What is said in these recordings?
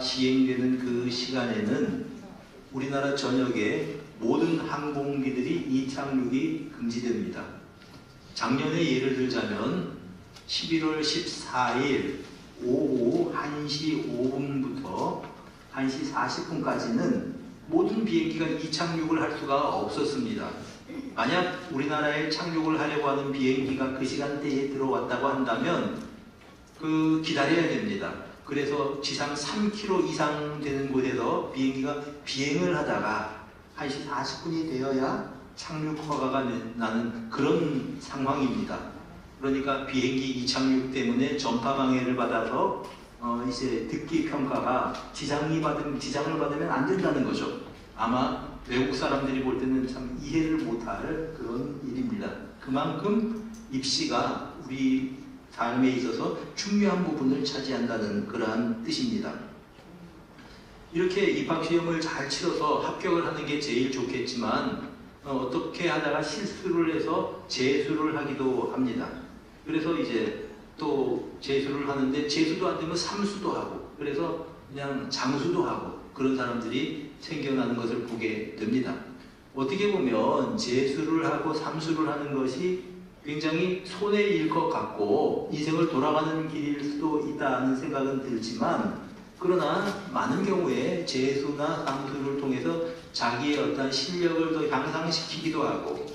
시행되는 그 시간에는 우리나라 전역에 모든 항공기들이 이착륙이 금지됩니다. 작년에 예를 들자면 11월 14일 오후 1시 5분부터 1시 40분까지는 모든 비행기가 이착륙을 할 수가 없었습니다. 만약 우리나라에 착륙을 하려고 하는 비행기가 그 시간대에 들어왔다고 한다면 그 기다려야 됩니다. 그래서 지상 3km 이상 되는 곳에서 비행기가 비행을 하다가 1시 40분이 되어야 착륙 허가가 나는 그런 상황입니다. 그러니까 비행기 이착륙 때문에 전파 방해를 받아서 어 이제 듣기 평가가 지장이 받은 지장을 받으면 안 된다는 거죠. 아마 외국 사람들이 볼 때는 참 이해를 못할 그런 일입니다. 그만큼 입시가 우리 삶에 있어서 중요한 부분을 차지한다는 그러한 뜻입니다. 이렇게 입학 시험을 잘 치러서 합격을 하는 게 제일 좋겠지만 어, 떻게 하다가 실수를 해서 재수를 하기도 합니다. 그래서 이제 또 재수를 하는데 재수도 안 되면 삼수도 하고 그래서 그냥 장수도 하고 그런 사람들이 생겨나는 것을 보게 됩니다. 어떻게 보면 재수를 하고 삼수를 하는 것이 굉장히 손해일 것 같고 인생을 돌아가는 길일 수도 있다는 생각은 들지만 그러나 많은 경우에 재수나 삼수를 통해서 자기의 어떤 실력을 더 향상시키기도 하고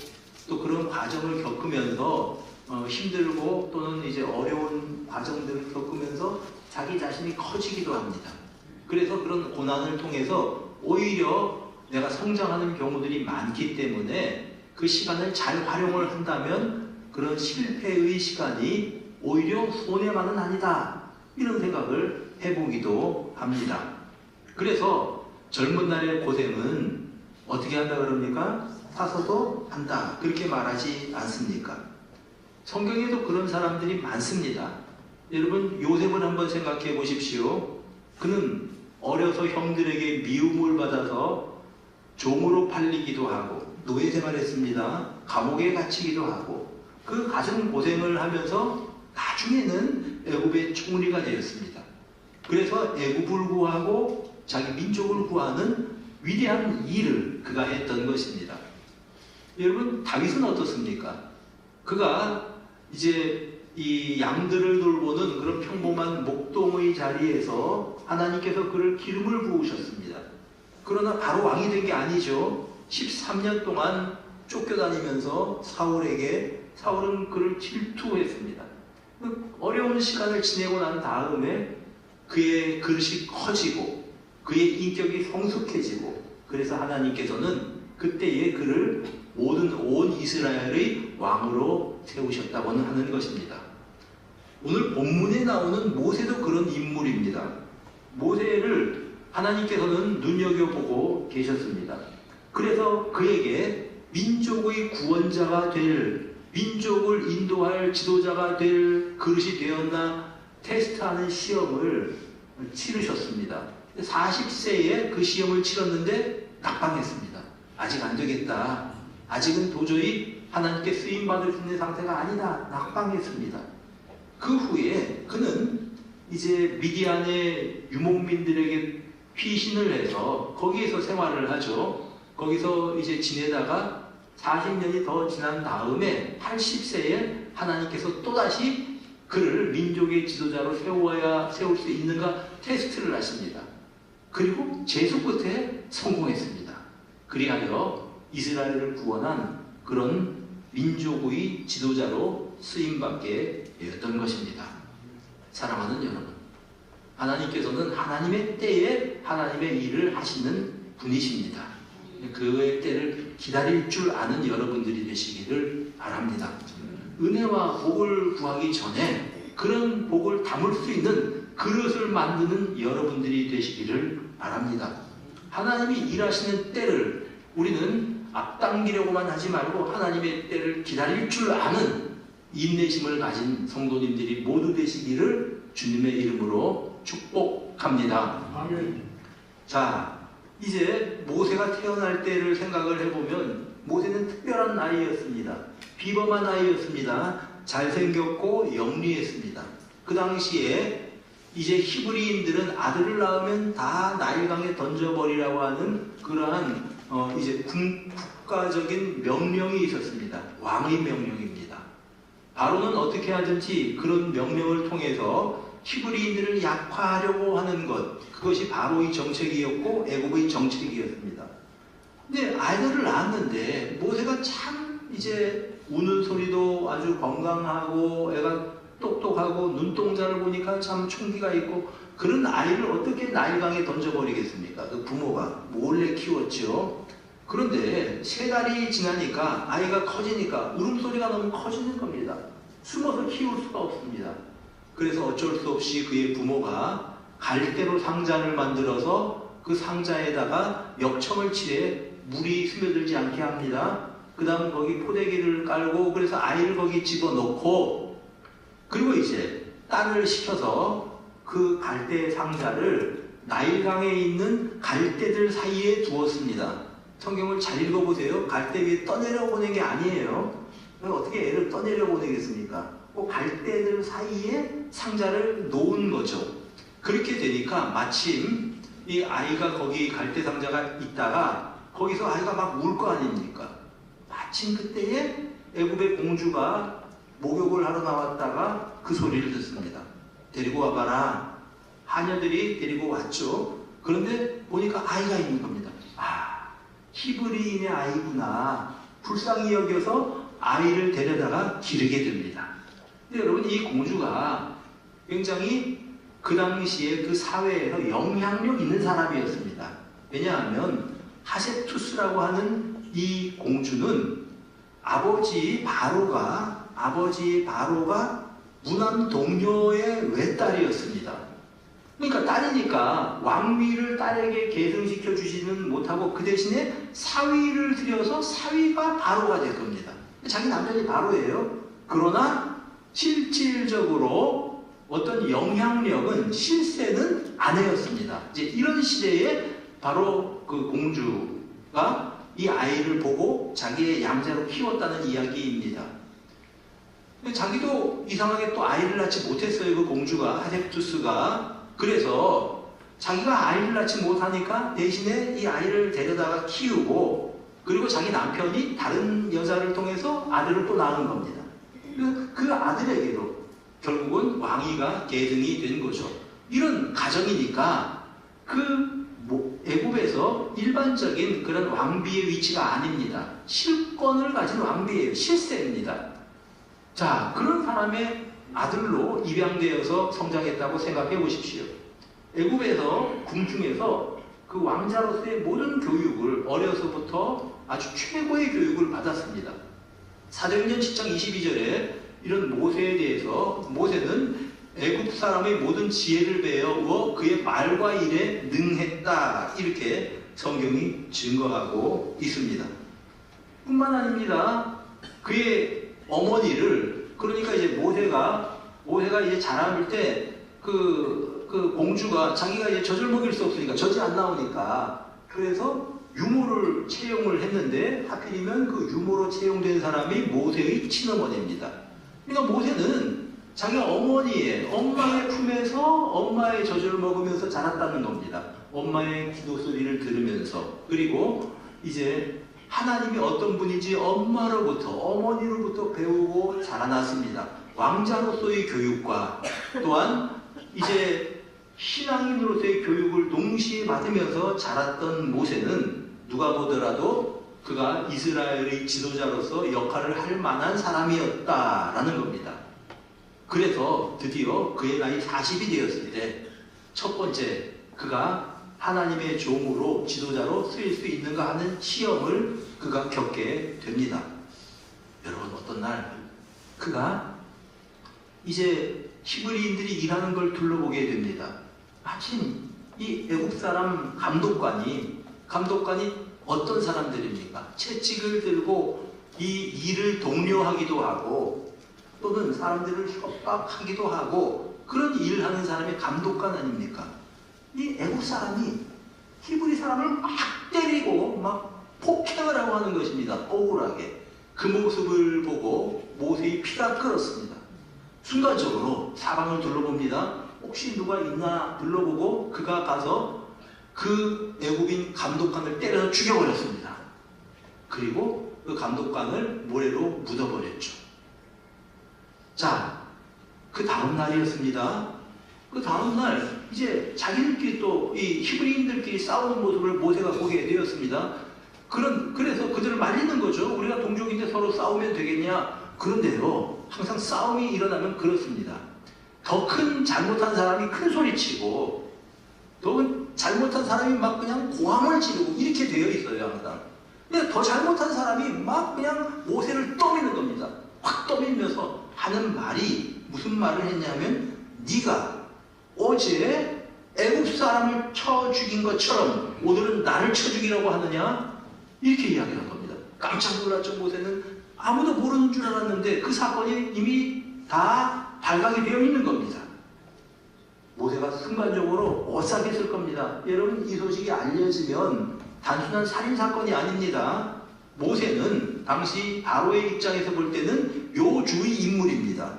또 그런 과정을 겪으면서 어, 힘들고 또는 이제 어려운 과정들을 겪으면서 자기 자신이 커지기도 합니다. 그래서 그런 고난을 통해서 오히려 내가 성장하는 경우들이 많기 때문에 그 시간을 잘 활용을 한다면 그런 실패의 시간이 오히려 손해만은 아니다. 이런 생각을 해보기도 합니다. 그래서 젊은 날의 고생은 어떻게 한다 그럽니까? 사서도 한다. 그렇게 말하지 않습니까? 성경에도 그런 사람들이 많습니다. 여러분, 요셉을 한번 생각해 보십시오. 그는 어려서 형들에게 미움을 받아서 종으로 팔리기도 하고, 노예 생활했습니다. 감옥에 갇히기도 하고, 그 가슴 고생을 하면서 나중에는 애굽의 총리가 되었습니다. 그래서 애굽을 구하고 자기 민족을 구하는 위대한 일을 그가 했던 것입니다. 여러분 다윗은 어떻습니까? 그가 이제 이 양들을 돌보는 그런 평범한 목동의 자리에서 하나님께서 그를 기름을 부으셨습니다. 그러나 바로 왕이 된 게 아니죠. 13년 동안 쫓겨다니면서 사울에게 사울은 그를 질투했습니다. 그 어려운 시간을 지내고 난 다음에 그의 그릇이 커지고 그의 인격이 성숙해지고 그래서 하나님께서는 그때의 그를 모든 온 이스라엘의 왕으로 세우셨다고는 하는 것입니다. 오늘 본문에 나오는 모세도 그런 인물입니다. 모세를 하나님께서는 눈여겨보고 계셨습니다. 그래서 그에게 민족의 구원자가 될 민족을 인도할 지도자가 될 그릇이 되었나 테스트하는 시험을 치르셨습니다. 40세에 그 시험을 치렀는데 낙방했습니다. 아직 안 되겠다. 아직은 도저히 하나님께 쓰임 받을 수 있는 상태가 아니다. 낙방했습니다. 그 후에 그는 이제 미디안의 유목민들에게 피신을 해서 거기에서 생활을 하죠. 거기서 이제 지내다가 40년이 더 지난 다음에 80세에 하나님께서 또다시 그를 민족의 지도자로 세워야 세울 수 있는가 테스트를 하십니다. 그리고 재수 끝에 성공했습니다. 그리하여 이스라엘을 구원한 그런 민족의 지도자로 쓰임받게 되었던 것입니다. 사랑하는 여러분, 하나님께서는 하나님의 때에 하나님의 일을 하시는 분이십니다. 그의 때를 기다릴 줄 아는 여러분들이 되시기를 바랍니다. 은혜와 복을 구하기 전에 그런 복을 담을 수 있는 그릇을 만드는 여러분들이 되시기를 바랍니다. 하나님이 일하시는 때를 우리는 앞당기려고만 하지 말고 하나님의 때를 기다릴 줄 아는 인내심을 가진 성도님들이 모두 되시기를 주님의 이름으로 축복합니다. 아멘. 자, 이제 모세가 태어날 때를 생각을 해보면 모세는 특별한 아이였습니다. 비범한 아이였습니다. 잘생겼고 영리했습니다. 그 당시에 이제 히브리인들은 아들을 낳으면 다 나일강에 던져버리라고 하는 그러한 어, 이제 군- 국가적인 명령이 있었습니다. 왕의 명령입니다. 바로는 어떻게 하든지 그런 명령을 통해서 히브리인들을 약화하려고 하는 것 그것이 바로의 정책이었고 애굽의 정책이었습니다. 근데 아이들을 낳았는데 모세가 참 이제 우는 소리도 아주 건강하고 애가 똑똑하고 눈동자를 보니까 참 총기가 있고 그런 아이를 어떻게 나일강에 던져버리겠습니까? 그 부모가 몰래 키웠죠. 그런데 세 달이 지나니까 아이가 커지니까 울음소리가 너무 커지는 겁니다. 숨어서 키울 수가 없습니다. 그래서 어쩔 수 없이 그의 부모가 갈대로 상자를 만들어서 그 상자에다가 역청을 칠해 물이 스며들지 않게 합니다. 그 다음 거기 포대기를 깔고 그래서 아이를 거기 집어넣고 그리고 이제 딸을 시켜서 그 갈대 상자를 나일강에 있는 갈대들 사이에 두었습니다. 성경을 잘 읽어보세요. 갈대 위에 떠내려 보낸 게 아니에요. 어떻게 애를 떠내려 보내겠습니까? 그 갈대들 사이에 상자를 놓은 거죠. 그렇게 되니까 마침 이 아이가 거기 갈대 상자가 있다가 거기서 아이가 막 울 거 아닙니까? 마침 그때에 애굽의 공주가 목욕을 하러 나왔다가 그 소리를 듣습니다. 데리고 와봐라. 하녀들이 데리고 왔죠. 그런데 보니까 아이가 있는 겁니다. 아, 히브리인의 아이구나. 불쌍히 여겨서 아이를 데려다가 기르게 됩니다. 근데 여러분 이 공주가 굉장히 그 당시에 그 사회에서 영향력 있는 사람이었습니다. 왜냐하면 하세투스라고 하는 이 공주는 아버지 바로가 아버지 바로가 무난 동료의 외딸이었습니다. 그러니까 딸이니까 왕위를 딸에게 계승시켜 주지는 못하고 그 대신에 사위를 들여서 사위가 바로가 될 겁니다. 자기 남편이 바로예요. 그러나 실질적으로 어떤 영향력은 실세는 아내였습니다. 이제 이런 시대에 바로 그 공주가 이 아이를 보고 자기의 양자로 키웠다는 이야기입니다. 자기도 이상하게 또 아이를 낳지 못했어요. 그 공주가 하셉투스가 그래서 자기가 아이를 낳지 못하니까 대신에 이 아이를 데려다가 키우고 그리고 자기 남편이 다른 여자를 통해서 아들을 또 낳은 겁니다. 그, 그 아들에게도 결국은 왕위가 계승이 된 거죠. 이런 가정이니까 그 뭐- 애굽에서 일반적인 그런 왕비의 위치가 아닙니다. 실권을 가진 왕비예요. 실세입니다. 자, 그런 사람의 아들로 입양되어서 성장했다고 생각해 보십시오. 애굽에서 궁중에서 그 왕자로서의 모든 교육을 어려서부터 아주 최고의 교육을 받았습니다. 사도행전 7장 22절에 이런 모세에 대해서 모세는 애굽 사람의 모든 지혜를 배워 그의 말과 일에 능했다 이렇게 성경이 증거하고 있습니다. 뿐만 아닙니다. 그의 어머니를 그러니까 이제 모세가 모세가 이제 자라날 때그 그 공주가 자기가 이제 젖을 먹일 수 없으니까 젖이 안 나오니까 그래서 유모를 채용을 했는데 하필이면 그 유모로 채용된 사람이 모세의 친어머니입니다. 그러니까 모세는 자기 어머니의 엄마의 품에서 엄마의 젖을 먹으면서 자랐다는 겁니다. 엄마의 기도 소리를 들으면서 그리고 이제 하나님이 어떤 분인지 엄마로부터 어머니로부터 배우고 자라났습니다. 왕자로서의 교육과 또한 이제 신앙인으로서의 교육을 동시에 받으면서 자랐던 모세는 누가 보더라도 그가 이스라엘의 지도자로서 역할을 할 만한 사람이었다라는 겁니다. 그래서 드디어 그의 나이 40이 되었을 때 첫 번째 그가 하나님의 종으로 지도자로 쓰일 수 있는가 하는 시험을 그가 겪게 됩니다. 여러분 어떤 날 그가 이제 히브리인들이 일하는 걸 둘러보게 됩니다. 마침 이 애국 사람 감독관이 감독관이 어떤 사람들입니까? 채찍을 들고 이 일을 독려하기도 하고 또는 사람들을 협박하기도 하고 그런 일을 하는 사람이 감독관 아닙니까? 이 애국 사람이 히브리 사람을 막 때리고 막 폭행을 하고 하는 것입니다. 억울하게. 그 모습을 보고 모세의 피가 끓었습니다. 순간적으로 사방을 둘러봅니다. 혹시 누가 있나 둘러보고 그가 가서 그 애굽인 감독관을 때려서 죽여버렸습니다. 그리고 그 감독관을 모래로 묻어버렸죠. 자, 그 다음 날이었습니다. 그 다음 날 이제 자기들끼리 또 이 히브리인들끼리 싸우는 모습을 모세가 보게 되었습니다. 그런 그래서 그들을 말리는 거죠. 우리가 동족인데 서로 싸우면 되겠냐? 그런데요, 항상 싸움이 일어나면 그렇습니다. 더 큰 잘못한 사람이 큰 소리치고 더 잘못한 사람이 막 그냥 고함을 지르고 이렇게 되어 있어요 항상. 근데 더 잘못한 사람이 막 그냥 모세를 떠미는 겁니다. 확 떠밀면서 하는 말이 무슨 말을 했냐면 네가 어제 애굽 사람을 쳐 죽인 것처럼 오늘은 나를 쳐 죽이라고 하느냐 이렇게 이야기한 겁니다. 깜짝 놀랐죠 모세는 아무도 모르는 줄 알았는데 그 사건이 이미 다 발각이 되어 있는 겁니다. 모세가 순간적으로 어싹했을 겁니다. 여러분 이 소식이 알려지면 단순한 살인 사건이 아닙니다. 모세는 당시 바로의 입장에서 볼 때는 요주의 인물입니다.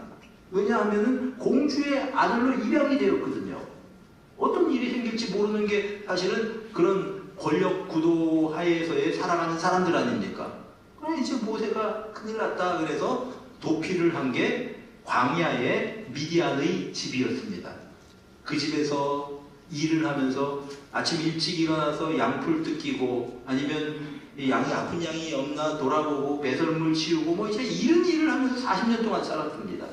왜냐하면 공주의 아들로 입양이 되었거든요. 어떤 일이 생길지 모르는 게 사실은 그런 권력 구도 하에서의 살아가는 사람들 아닙니까? 그럼 이제 모세가 큰일 났다 그래서 도피를 한 게 광야의 미디안의 집이었습니다. 그 집에서 일을 하면서 아침 일찍 일어나서 양풀 뜯기고 아니면 이 양이 아픈 양이 없나 돌아보고 배설물 치우고 뭐 이제 이런 일을 하면서 40년 동안 살았습니다.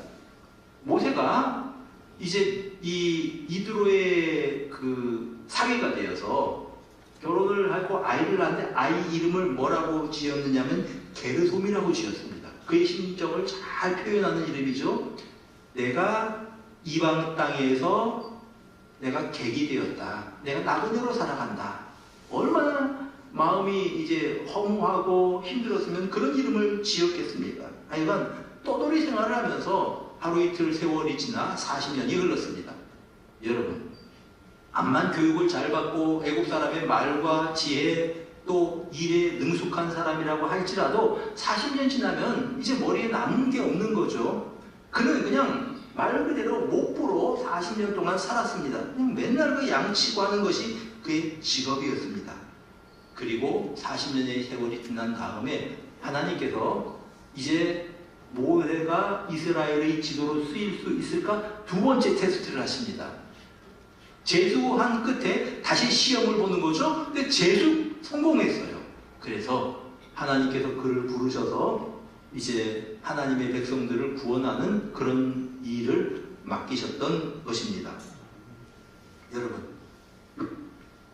모세가 이제 이 이드로의 그 사위가 되어서 결혼을 하고 아이를 낳는데 아이 이름을 뭐라고 지었느냐면 게르솜이라고 지었습니다. 그의 심정을 잘 표현하는 이름이죠. 내가 이방 땅에서 내가 객이 되었다. 내가 나그네로 살아간다. 얼마나 마음이 이제 허무하고 힘들었으면 그런 이름을 지었겠습니까? 하여간 떠돌이 생활을 하면서 하루 이틀 세월이 지나 40년이 흘렀습니다. 여러분, 암만 교육을 잘 받고 애국 사람의 말과 지혜 또 일에 능숙한 사람이라고 할지라도 40년 지나면 이제 머리에 남는 게 없는 거죠. 그는 그냥 말 그대로 목부로 40년 동안 살았습니다. 맨날 그 양치고 하는 것이 그의 직업이었습니다. 그리고 40년의 세월이 지난 다음에 하나님께서 이제 모세가 이스라엘의 지도로 쓰일 수 있을까 두 번째 테스트를 하십니다. 재수한 끝에 다시 시험을 보는 거죠. 근데 재수 성공했어요. 그래서 하나님께서 그를 부르셔서 이제 하나님의 백성들을 구원하는 그런 일을 맡기셨던 것입니다. 여러분,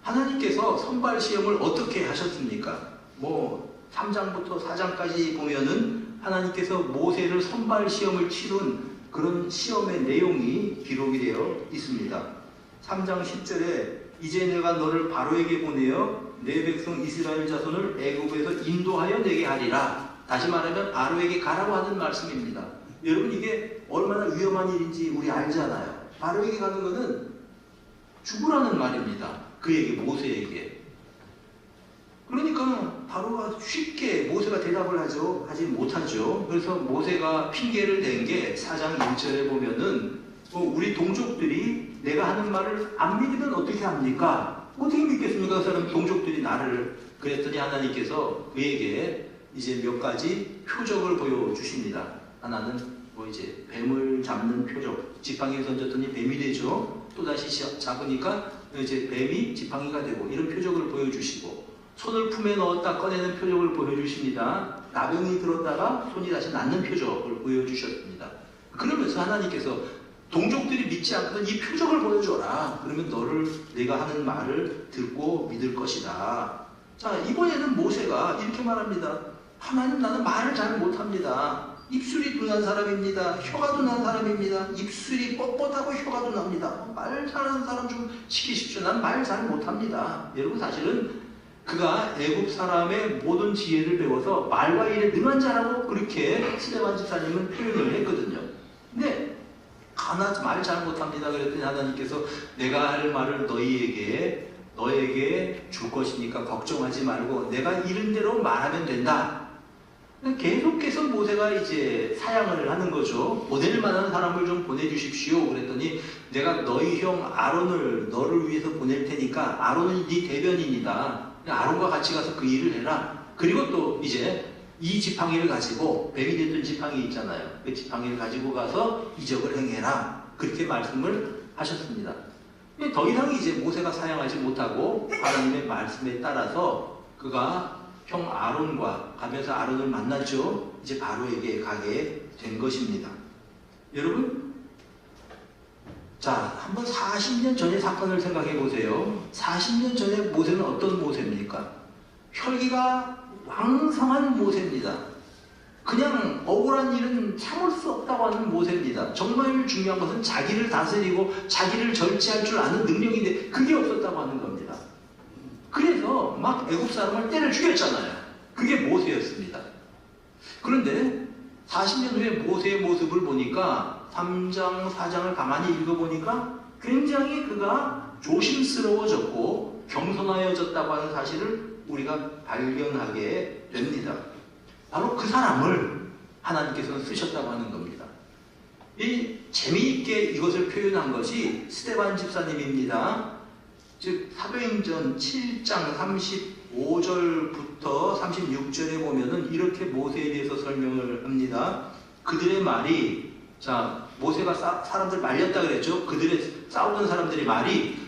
하나님께서 선발 시험을 어떻게 하셨습니까? 뭐 3장부터 4장까지 보면은 하나님께서 모세를 선발 시험을 치룬 그런 시험의 내용이 기록이 되어 있습니다. 3장 10절에 이제 내가 너를 바로에게 보내어 내 백성 이스라엘 자손을 애굽에서 인도하여 내게 하리라. 다시 말하면 바로에게 가라고 하는 말씀입니다. 여러분 이게 얼마나 위험한 일인지 우리 알잖아요. 바로에게 가는 것은 죽으라는 말입니다. 그에게 모세에게. 그러니까 바로가 쉽게 모세가 대답을 하죠. 하지 못하죠. 그래서 모세가 핑계를 댄게 4장 1절에 보면은 뭐 우리 동족들이 내가 하는 말을 안 믿으면 어떻게 합니까? 어떻게 믿겠습니까? 그 사람 동족들이 나를 그랬더니 하나님께서 그에게 이제 몇 가지 표적을 보여주십니다. 하나는 뭐 이제 뱀을 잡는 표적, 지팡이를 던졌더니 뱀이 되죠. 또 다시 잡으니까 이제 뱀이 지팡이가 되고 이런 표적을 보여주시고 손을 품에 넣었다 꺼내는 표적을 보여주십니다. 나병이 들었다가 손이 다시 낫는 표적을 보여주셨습니다. 그러면서 하나님께서 동족들이 믿지 않거든 이 표적을 보여줘라. 그러면 너를 내가 하는 말을 듣고 믿을 것이다. 자 이번에는 모세가 이렇게 말합니다. 하나님 나는 말을 잘 못합니다. 입술이 둔한 사람입니다. 혀가 둔한 사람입니다. 입술이 뻣뻣하고 혀가 둔합니다. 말 잘하는 사람 좀 시키십시오. 난 말 잘 못합니다. 여러분 사실은 그가 애굽 사람의 모든 지혜를 배워서 말과 일에 능한 자라고 그렇게 스데반 집사님은 표현을 했거든요. 근데 하나 말 잘 못합니다. 그랬더니 하나님께서 내가 할 말을 너희에게 너에게 줄 것이니까 걱정하지 말고 내가 이른 대로 말하면 된다. 계속해서 모세가 이제 사양을 하는 거죠. 보낼 만한 사람을 좀 보내주십시오. 그랬더니 내가 너희 형 아론을 너를 위해서 보낼 테니까 아론은 네 대변인이다. 아론과 같이 가서 그 일을 해라. 그리고 또 이제 이 지팡이를 가지고 뱀이 됐던 지팡이 있잖아요. 그 지팡이를 가지고 가서 이적을 행해라. 그렇게 말씀을 하셨습니다. 더 이상 이제 모세가 사용하지 못하고 하나님의 말씀에 따라서 그가 형 아론과 가면서 아론을 만났죠. 이제 바로에게 가게 된 것입니다. 여러분, 자, 한번 40년 전의 사건을 생각해 보세요. 40년 전에 모세는 어떤 모세입니까? 혈기가 왕성한 모세입니다. 그냥 억울한 일은 참을 수 없다고 하는 모세입니다. 정말 중요한 것은 자기를 다스리고 자기를 절제할 줄 아는 능력인데 그게 없었다고 하는 겁니다. 그래서 막 애굽 사람을 때려 죽였잖아요. 그게 모세였습니다. 그런데 40년 후에 모세의 모습을 보니까 3장, 4장을 가만히 읽어보니까 굉장히 그가 조심스러워졌고 겸손하여졌다고 하는 사실을 우리가 발견하게 됩니다. 바로 그 사람을 하나님께서는 쓰셨다고 하는 겁니다. 이 재미있게 이것을 표현한 것이 스테반 집사님입니다. 즉 사도행전 7장 35절부터 36절에 보면은 이렇게 모세에 대해서 설명을 합니다. 그들의 말이 자 모세가 싸- 사람들 말렸다 그랬죠. 그들의 싸우던 사람들의 말이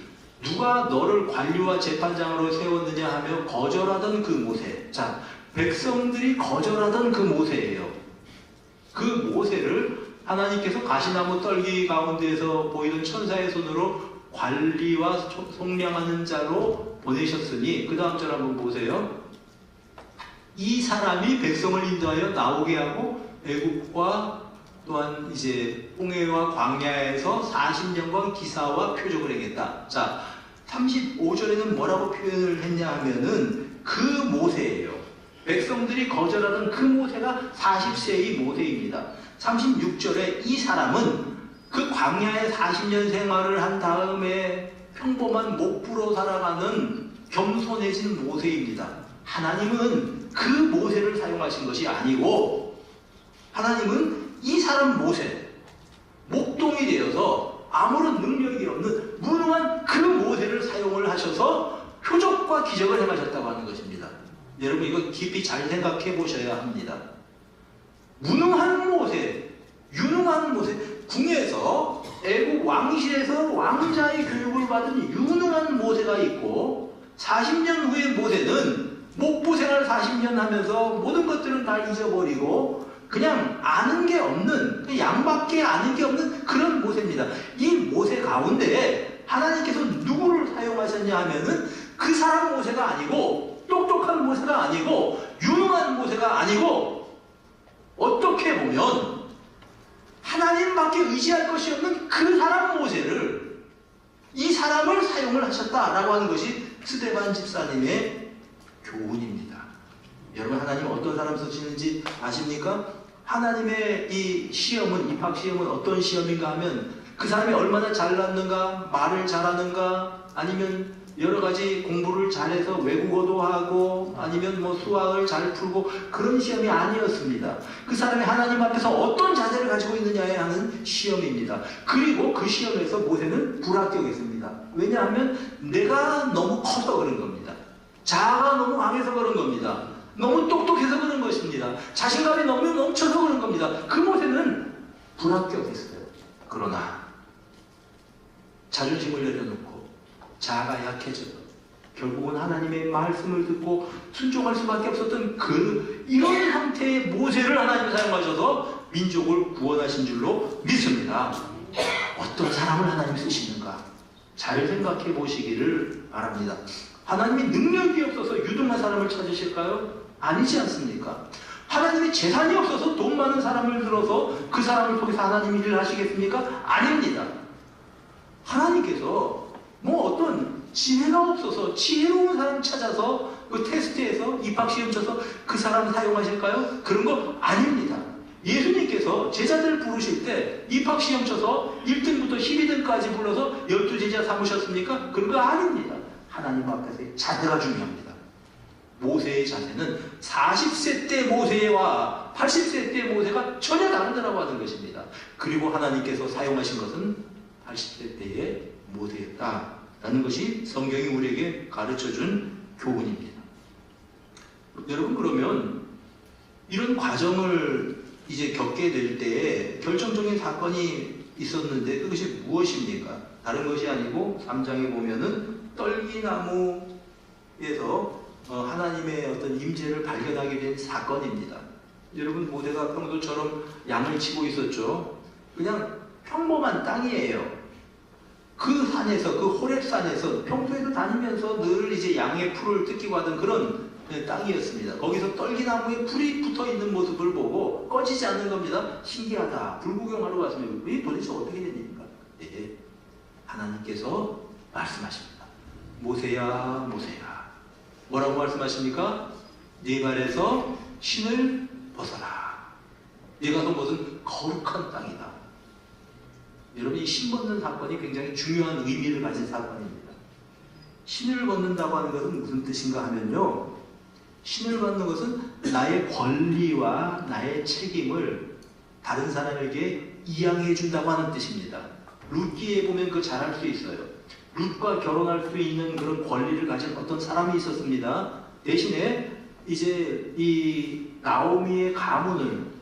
누가 너를 관리와 재판장으로 세웠느냐 하며 거절하던 그 모세. 자 백성들이 거절하던 그 모세예요. 그 모세를 하나님께서 가시나무 떨기 가운데에서 보이는 천사의 손으로 관리와 소- 속량하는 자로 보내셨으니 그 다음 절 한번 보세요. 이 사람이 백성을 인도하여 나오게 하고 애국과 또한 이제 홍해와 광야에서 40년간 기사와 표적을 행했다. 자, 35절에는 뭐라고 표현을 했냐 하면은 그 모세예요. 백성들이 거절하는 그 모세가 40세의 모세입니다. 36절에 이 사람은 그 광야에 40년 생활을 한 다음에 평범한 목부로 살아가는 겸손해진 모세입니다. 하나님은 그 모세를 사용하신 것이 아니고 하나님은 이 사람 모세, 목동이 되어서 아무런 능력이 없는 무능한 그 모세를 사용을 하셔서 표적과 기적을 행하셨다고 하는 것입니다. 여러분 이거 깊이 잘 생각해 보셔야 합니다. 무능한 모세, 궁에서 애국 왕실에서 왕자의 교육을 받은 유능한 모세가 있고 40년 후의 모세는 목부 생활 40년 하면서 모든 것들은 다 잊어버리고 그냥 아는 게 없는 그 양밖에 아는 게 없는 그런 모세입니다. 이 모세 가운데 하나님께서 누구를 사용하셨냐 하면은 그 사람 모세가 아니고 똑똑한 모세가 아니고 유능한 모세가 아니고 어떻게 보면 하나님밖에 의지할 것이 없는 그 사람 모세를 이 사람을 사용을 하셨다라고 하는 것이 스데반 집사님의 교훈입니다. 여러분 하나님 어떤 사람 쓰시는지 아십니까? 하나님의 이 시험은 입학 시험은 어떤 시험인가 하면 그 사람이 얼마나 잘났는가 말을 잘하는가 아니면 여러 가지 공부를 잘해서 외국어도 하고 아니면 뭐 수학을 잘 풀고 그런 시험이 아니었습니다. 그 사람이 하나님 앞에서 어떤 자세를 가지고 있느냐에 하는 시험입니다. 그리고 그 시험에서 모세는 불합격했습니다. 왜냐하면 내가 너무 커서 그런 겁니다. 자아가 너무 강해서 그런 겁니다. 너무 똑똑해서 그런 것입니다. 자신감이 너무 넘쳐서 그런 겁니다. 그 모세는 불합격했어요. 그러나 자존심을 내려놓고 자아가 약해져 결국은 하나님의 말씀을 듣고 순종할 수밖에 없었던 그 이런 형태의 모세를 하나님 사용하셔서 민족을 구원하신 줄로 믿습니다. 어떤 사람을 하나님 쓰시는가 잘 생각해 보시기를 바랍니다. 하나님이 능력이 없어서 유능한 사람을 찾으실까요? 아니지 않습니까? 하나님이 재산이 없어서 돈 많은 사람을 들어서 그 사람을 통해서 하나님 일을 하시겠습니까? 아닙니다. 하나님께서 뭐 어떤 지혜가 없어서 지혜로운 사람 찾아서 그 테스트에서 입학시험 쳐서 그 사람 사용하실까요? 그런 거 아닙니다. 예수님께서 제자들 부르실 때 입학시험 쳐서 1등부터 12등까지 불러서 12제자 삼으셨습니까? 그런 거 아닙니다. 하나님 앞에서의 자세가 중요합니다. 모세의 자세는 40세 때 모세와 80세 때 모세가 전혀 다르다고 하는 것입니다. 그리고 하나님께서 사용하신 것은 80세 때의 모세였다 라는 것이 성경이 우리에게 가르쳐준 교훈입니다. 여러분 그러면 이런 과정을 이제 겪게 될 때에 결정적인 사건이 있었는데 그것이 무엇입니까? 다른 것이 아니고 3장에 보면은 떨기나무에서 어, 하나님의 어떤 임재를 발견하게 된 사건입니다. 여러분 모세가 평소처럼 양을 치고 있었죠. 그냥 평범한 땅이에요. 그 산에서 그 호렙산에서 평소에도 다니면서 늘 이제 양의 풀을 뜯기고 하던 그런 네, 땅이었습니다. 거기서 떨기나무에 불이 붙어 있는 모습을 보고 꺼지지 않는 겁니다. 신기하다. 불구경하러 왔으면 이 도대체 어떻게 된 일인가? 네. 하나님께서 말씀하십니다. 모세야, 모세야. 뭐라고 말씀하십니까? 네 발에서 신을 벗어라. 네가 서 무슨 거룩한 땅이다. 여러분 이 신 벗는 사건이 굉장히 중요한 의미를 가진 사건입니다. 신을 벗는다고 하는 것은 무슨 뜻인가 하면요. 신을 받는 것은 나의 권리와 나의 책임을 다른 사람에게 이양해 준다고 하는 뜻입니다. 룻기에 보면 그 잘할 수 있어요. 룻과 결혼할 수 있는 그런 권리를 가진 어떤 사람이 있었습니다. 대신에 이제 이 나오미의 가문을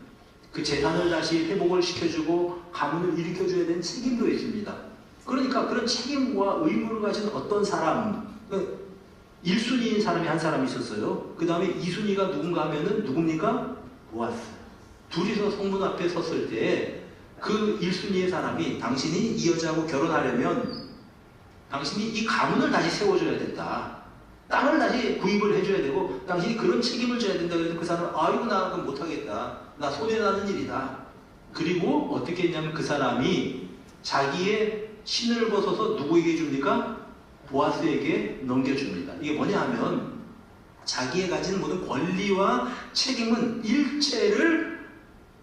그 재산을 다시 회복을 시켜주고 가문을 일으켜줘야 되는 책임도 있습니다. 그러니까 그런 책임과 의무를 가진 어떤 사람, 그 1순위인 사람이 한 사람이 있었어요. 그 다음에 2순위가 누군가 하면은 누굽니까? 보아스. 둘이서 성문 앞에 섰을 때 그 1순위의 사람이 당신이 이 여자하고 결혼하려면 당신이 이 가문을 다시 세워줘야 된다. 땅을 다시 구입을 해줘야 되고 당신이 그런 책임을 져야 된다. 그래서 그 사람은 아이고 나 그건 못하겠다. 나 손해나는 일이다. 그리고 어떻게 했냐면 그 사람이 자기의 신을 벗어서 누구에게 줍니까? 보아스에게 넘겨줍니다. 이게 뭐냐 하면 자기의 가진 모든 권리와 책임은 일체를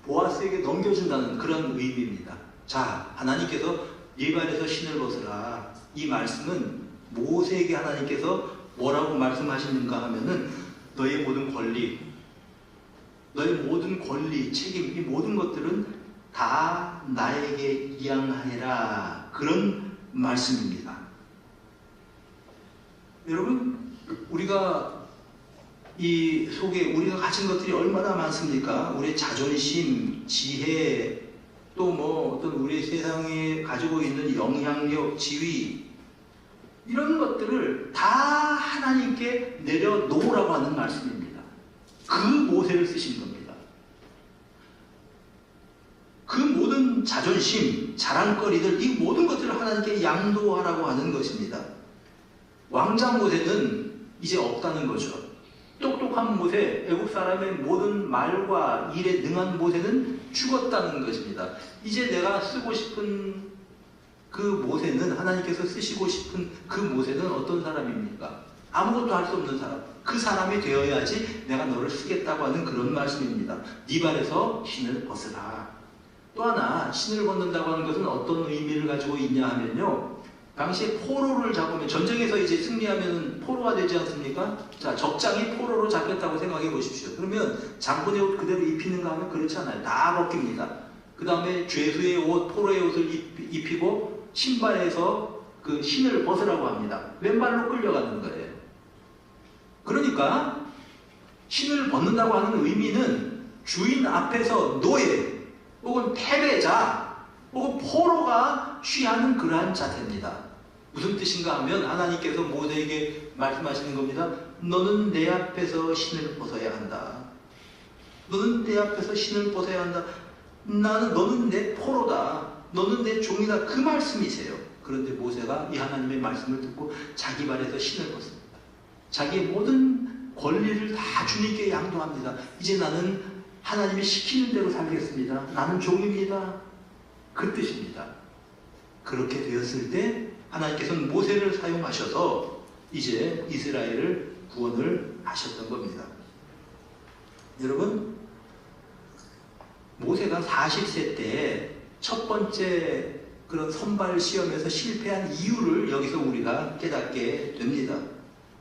보아스에게 넘겨준다는 그런 의미입니다. 자, 하나님께서 예발에서 신을 벗으라. 이 말씀은 모세에게 하나님께서 뭐라고 말씀하시는가 하면은 너의 모든 권리, 너의 모든 권리, 책임, 이 모든 것들은 다 나에게 이양하라. 그런 말씀입니다. 여러분, 우리가 이 속에 우리가 가진 것들이 얼마나 많습니까? 우리의 자존심, 지혜, 또 뭐 어떤 우리 세상에 가지고 있는 영향력, 지위, 이런 것들을 다 하나님께 내려놓으라고 하는 말씀입니다. 그 모세를 쓰신 겁니다. 그 모든 자존심, 자랑거리들, 이 모든 것들을 하나님께 양도하라고 하는 것입니다. 왕자 모세는 이제 없다는 거죠. 똑똑한 모세, 애국 사람의 모든 말과 일에 능한 모세는 죽었다는 것입니다. 이제 내가 쓰고 싶은 그 모세는 하나님께서 쓰시고 싶은 그 모세는 어떤 사람입니까? 아무것도 할 수 없는 사람. 그 사람이 되어야지 내가 너를 쓰겠다고 하는 그런 말씀입니다. 네 발에서 신을 벗으라. 또 하나 신을 벗는다고 하는 것은 어떤 의미를 가지고 있냐 하면요. 당시에 포로를 잡으면 전쟁에서 이제 승리하면 포로가 되지 않습니까? 자 적장이 포로로 잡혔다고 생각해 보십시오. 그러면 장군의 옷 그대로 입히는가 하면 그렇지 않아요. 다 벗깁니다. 그 다음에 죄수의 옷, 포로의 옷을 입히고 신발에서 그 신을 벗으라고 합니다. 왼발로 끌려가는 거예요. 그러니까 신을 벗는다고 하는 의미는 주인 앞에서 노예 혹은 패배자 혹은 포로가 취하는 그러한 자태입니다. 무슨 뜻인가 하면 하나님께서 모세에게 말씀하시는 겁니다. 너는 내 앞에서 신을 벗어야 한다. 너는 내 앞에서 신을 벗어야 한다. 나는 너는 내 포로다. 너는 내 종이다. 그 말씀이세요. 그런데 모세가 이 하나님의 말씀을 듣고 자기 발에서 신을 벗습니다. 자기의 모든 권리를 다 주님께 양도합니다. 이제 나는 하나님이 시키는 대로 살겠습니다. 나는 종입니다. 그 뜻입니다. 그렇게 되었을 때 하나님께서는 모세를 사용하셔서 이제 이스라엘을 구원을 하셨던 겁니다. 여러분, 모세가 40세 때 첫 번째 그런 선발 시험에서 실패한 이유를 여기서 우리가 깨닫게 됩니다.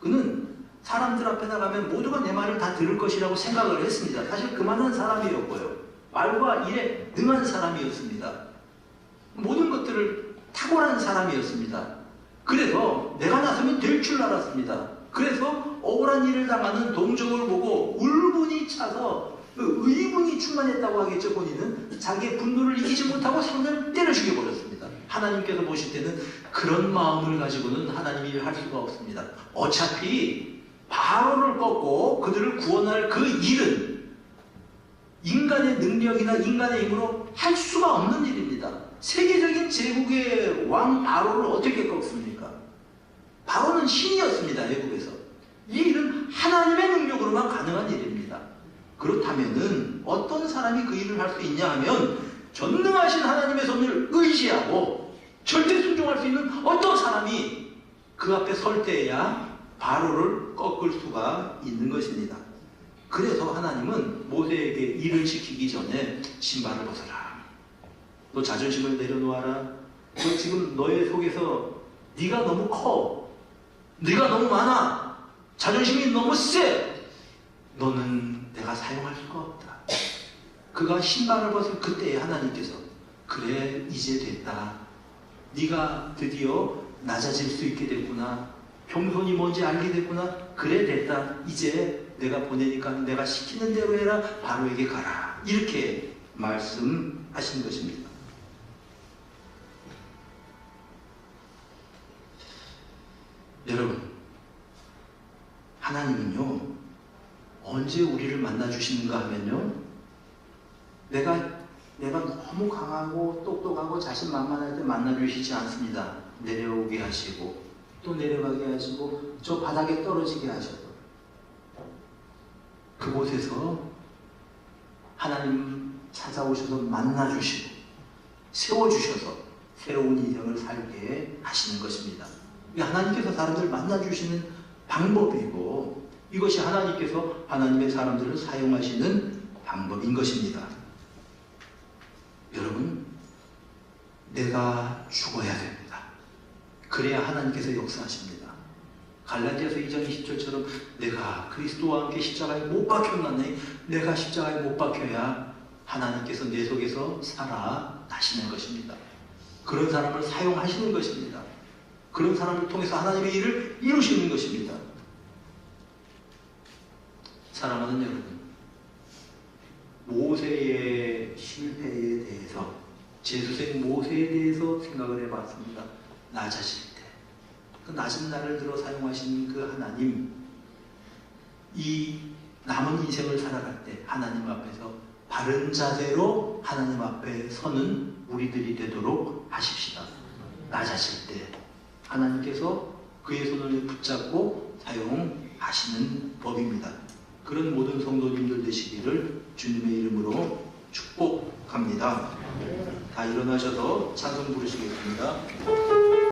그는 사람들 앞에 나가면 모두가 내 말을 다 들을 것이라고 생각을 했습니다. 사실 그만한 사람이었고요. 말과 일에 능한 사람이었습니다. 모든 것들을 탁월한 사람이었습니다. 그래서 내가 나서면 될 줄 알았습니다. 그래서 억울한 일을 당하는 동족을 보고 울분이 차서 그 의분이 충만했다고 하겠죠 본인은 자기의 분노를 이기지 못하고 상대를 때려 죽여버렸습니다. 하나님께서 보실 때는 그런 마음을 가지고는 하나님이 일을 할 수가 없습니다. 어차피 바로를 꺾고 그들을 구원할 그 일은 인간의 능력이나 인간의 힘으로 할 수가 없는 일입니다. 세계적인 제국의 왕 바로를 어떻게 꺾습니까? 바로는 신이었습니다. 애국에서. 이 일은 하나님의 능력으로만 가능한 일입니다. 그렇다면은 어떤 사람이 그 일을 할 수 있냐 하면 전능하신 하나님의 손을 의지하고 절대 순종할 수 있는 어떤 사람이 그 앞에 설 때에야 바로를 꺾을 수가 있는 것입니다. 그래서 하나님은 모세에게 일을 시키기 전에 신발을 벗어라. 너 자존심을 내려놓아라. 너 지금 너의 속에서 네가 너무 커. 네가 너무 많아. 자존심이 너무 세. 너는 내가 사용할 수가 없다. 그가 신발을 벗을 그때에 하나님께서 그래 이제 됐다. 네가 드디어 낮아질 수 있게 됐구나. 겸손이 뭔지 알게 됐구나. 그래 됐다. 이제 내가 보내니까 내가 시키는 대로 해라. 바로에게 가라. 이렇게 말씀하신 것입니다. 여러분, 하나님은요, 언제 우리를 만나 주시는가 하면요, 내가, 내가 너무 강하고 똑똑하고 자신만만할 때 만나 주시지 않습니다. 내려오게 하시고, 또 내려가게 하시고, 저 바닥에 떨어지게 하셔도. 그곳에서 하나님 찾아오셔서 만나 주시고, 세워주셔서 새로운 인생을 살게 하시는 것입니다. 하나님께서 사람들을 만나주시는 방법이고 이것이 하나님께서 하나님의 사람들을 사용하시는 방법인 것입니다. 여러분, 내가 죽어야 됩니다. 그래야 하나님께서 역사하십니다. 갈라디아서 2장 20절처럼 내가 그리스도와 함께 십자가에 못 박혔나니 내가 십자가에 못 박혀야 하나님께서 내 속에서 살아나시는 것입니다. 그런 사람을 사용하시는 것입니다. 그런 사람을 통해서 하나님의 일을 이루시는 것입니다. 사랑하는 여러분, 모세의 실패에 대해서, 제수생 모세에 대해서 생각을 해봤습니다. 낮아질 때. 그 낮은 날을 들어 사용하신 그 하나님, 이 남은 인생을 살아갈 때 하나님 앞에서 바른 자세로 하나님 앞에 서는 우리들이 되도록 하십시다. 낮아질 때 하나님께서 그의 손을 붙잡고 사용하시는 법입니다. 그런 모든 성도님들 되시기를 주님의 이름으로 축복합니다. 다 일어나셔서 찬송 부르시겠습니다.